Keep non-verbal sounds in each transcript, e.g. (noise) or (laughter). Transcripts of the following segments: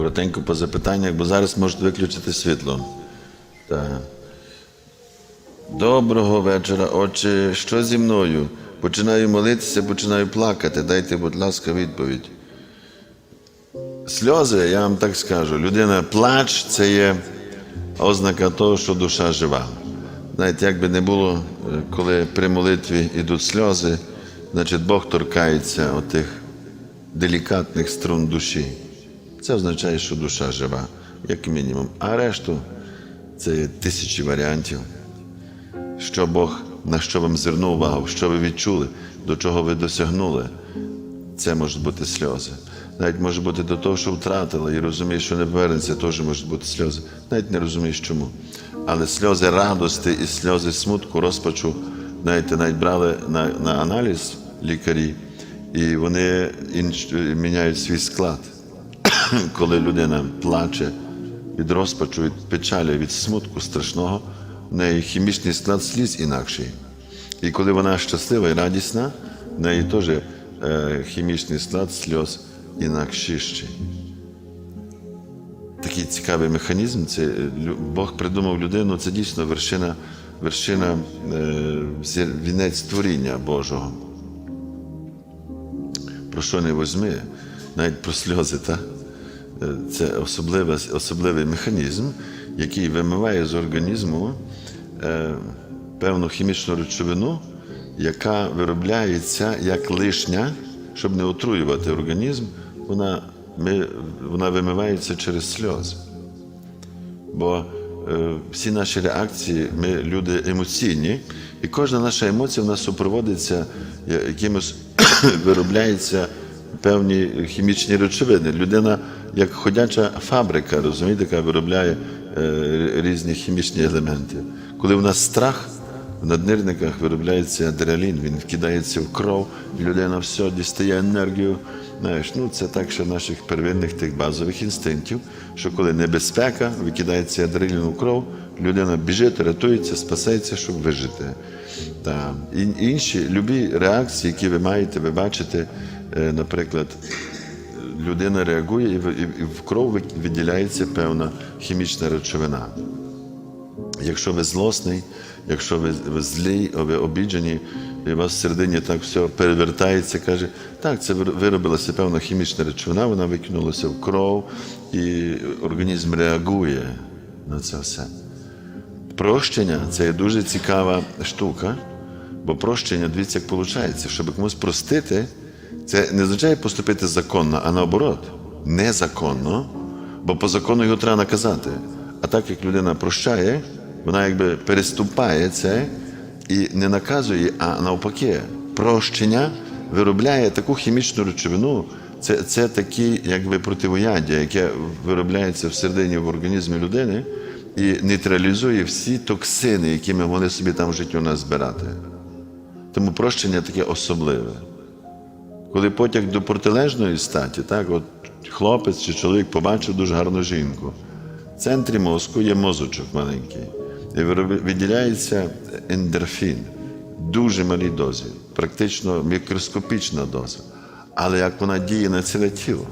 Коротенько по запитаннях, бо зараз можуть виключити світло. Так. Доброго вечора, отче. Що зі мною? Починаю молитися, починаю плакати. Дайте, будь ласка, відповідь. Сльози, я вам так скажу, людина плач це є ознака того, що душа жива. Знаєте, як би не було, е, коли при молитві йдуть сльози, значить Бог торкається отих делікатних струн душі. Це означає, що душа жива, як мінімум. А решту це тисячі варіантів. Що Бог на що вам звернув увагу, що ви відчули, до чого ви досягнули. Це можуть бути сльози. Навіть може бути до того, що втратили, і розумієш, що не повернеться, теж можуть бути сльози. Навіть не розумієш чому. Але сльози радості і сльози смутку, розпачу, знаєте, навіть брали на, на аналіз лікарі, і вони інш, міняють свій склад. (laughs) Коли людина плаче від розпачу, від печалі, від смутку страшного, в неї хімічний склад сліз інакший. І коли вона щаслива і радісна, в неї теж е, хімічний склад сльоз інакшіший. Такий цікавий механізм. Це е, Бог придумав людину, це дійсно вершина, вершина е, вінець творіння Божого. Про що не возьми, навіть про сльози, та? Е, це особливий, особливий механізм, який вимиває з організму е, певну хімічну речовину, яка виробляється як лишня, щоб не отруювати організм, вона, ми, вона вимивається через сльози. Бо е, всі наші реакції, ми люди емоційні, і кожна наша емоція в нас супроводиться я- якимось (coughs) виробляється певні хімічні речовини. Людина як ходяча фабрика, розумієте, яка виробляє е, різні хімічні елементи. Коли в нас страх, в наднирниках виробляється адреналін, він вкидається в кров, людина все дістає енергію. Знаєш, ну це так, що наших первинних тих базових інстинктів, що коли небезпека, викидається адреналін у кров, людина біжить, рятується, спасається, щоб вижити. Та. І інші любі реакції, які ви маєте, ви бачите, е, наприклад, людина реагує і в- в кров виділяється певна хімічна речовина. Якщо ви злосний, якщо ви, злий, ви обіджені, і у вас всередині так все перевертається, каже, так, це виробилася певна хімічна речовина, вона викинулася в кров, і організм реагує на це все. Прощення це є дуже цікава штука, бо прощення, дивіться, як виходить, щоб комусь простити, це не означає поступити законно, а наоборот, незаконно, бо по закону його треба наказати. А так як людина прощає, вона якби переступає це і не наказує, а навпаки, прощення виробляє таку хімічну речовину. Це, це такі якби противояддя, яке виробляється всередині в організмі людини і нейтралізує всі токсини, які ми могли собі там в житті у нас збирати. Тому прощення таке особливе. Коли потяг до протилежної статі, так, от хлопець чи чоловік побачив дуже гарну жінку. В центрі мозку є мозочок маленький. І виділяється ендорфін, дуже малій дозі, практично мікроскопічна доза. Але як вона діє на ціле тіло.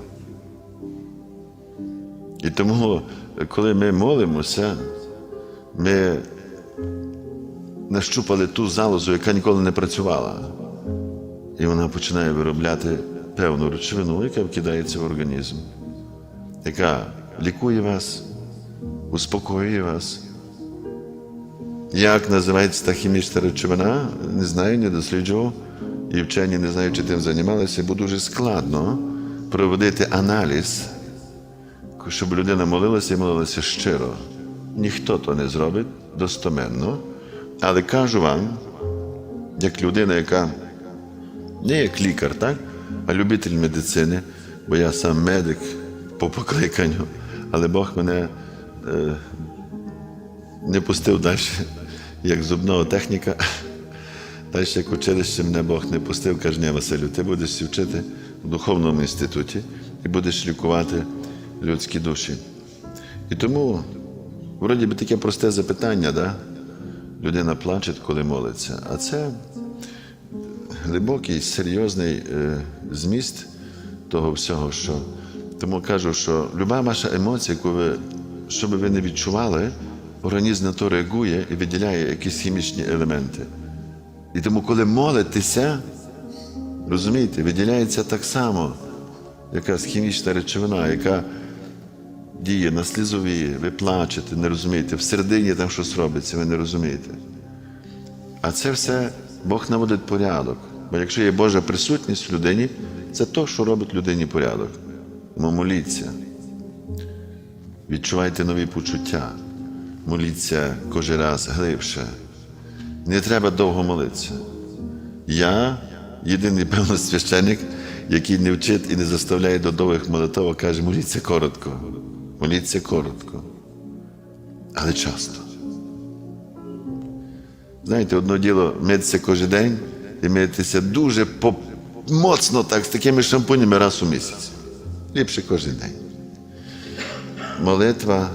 І тому, коли ми молимося, ми нащупали ту залозу, яка ніколи не працювала. І вона починає виробляти певну речовину, яка вкидається в організм, яка лікує вас, успокоює вас. Як називається та хімічна речовина, не знаю, не досліджував. І вчені не знаю, чи тим займалися, бо дуже складно проводити аналіз, щоб людина молилася і молилася щиро. Ніхто то не зробить достоменно. Але кажу вам, як людина, яка не як лікар, так? а любитель медицини, бо я сам медик по покликанню, але Бог мене е, не пустив далі, як зубного техніка. Далі, як училище, мене Бог не пустив, каже, ні, Василю, ти будеш вчити в духовному інституті і будеш лікувати людські душі. І тому, вроді би, таке просте запитання, да? людина плаче, коли молиться. А це глибокий, серйозний е, зміст того всього, що Тому кажу, що люба ваша емоція, яку ви, що би ви не відчували, організм на то реагує і виділяє якісь хімічні елементи. І тому, коли молитеся, розумієте, виділяється так само якась хімічна речовина, яка діє на слізові, ви плачете, не розумієте, всередині там щось робиться, ви не розумієте. А це все Бог наводить порядок. Бо якщо є Божа присутність в людині, це то, що робить людині порядок. Тому моліться. Відчувайте нові почуття. Моліться кожен раз глибше. Не треба довго молитися. Я єдиний певно священник, який не вчить і не заставляє до довгих молитв, а каже, моліться коротко. Моліться коротко. Але часто. Знаєте, одне діло митися кожен день і митися дуже по- моцно, так, з такими шампунями раз у місяць. Ліпше кожен день. Молитва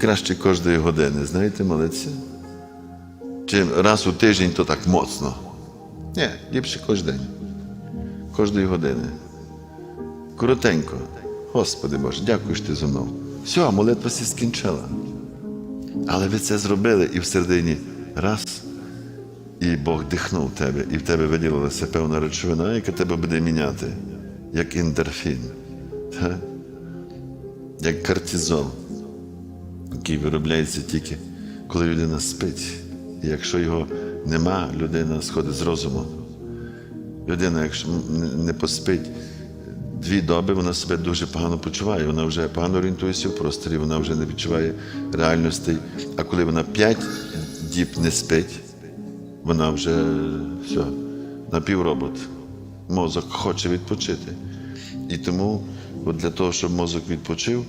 краще кожної години. Знаєте, молитися? Чи раз у тиждень, то так моцно. Ні, ліпше кожен день. Кожної години. Коротенько. Господи Боже, дякую, що ти зо мною. Все, молитва сі скінчила. Але ви це зробили і всередині раз, і Бог дихнув тебе, і в тебе виділилася певна речовина, яка тебе буде міняти, як ендорфін, та? як кортизол, який виробляється тільки, коли людина спить. І якщо його нема, людина сходить з розуму. Людина, якщо не поспить дві доби, вона себе дуже погано почуває, вона вже погано орієнтується в просторі, вона вже не відчуває реальностей. А коли вона п'ять діб не спить, вона вже все, напівробот. Мозок хоче відпочити. І тому, от для того, щоб мозок відпочив,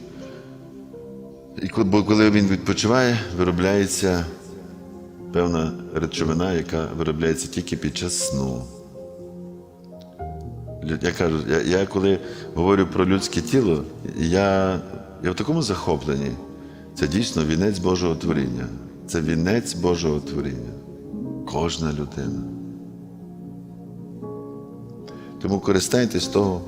і коли- він відпочиває, виробляється певна речовина, яка виробляється тільки під час сну. Я кажу, я, я коли говорю про людське тіло, я, я в такому захопленні. Це дійсно вінець Божого творіння. Це вінець Божого творіння. Кожна людина. Тому користайтесь того,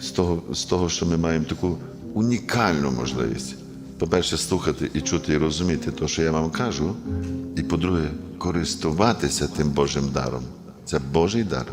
з того, з того, що ми маємо таку унікальну можливість. По-перше, слухати і чути, і розуміти те, що я вам кажу. І по-друге, користуватися тим Божим даром. Це Божий дар.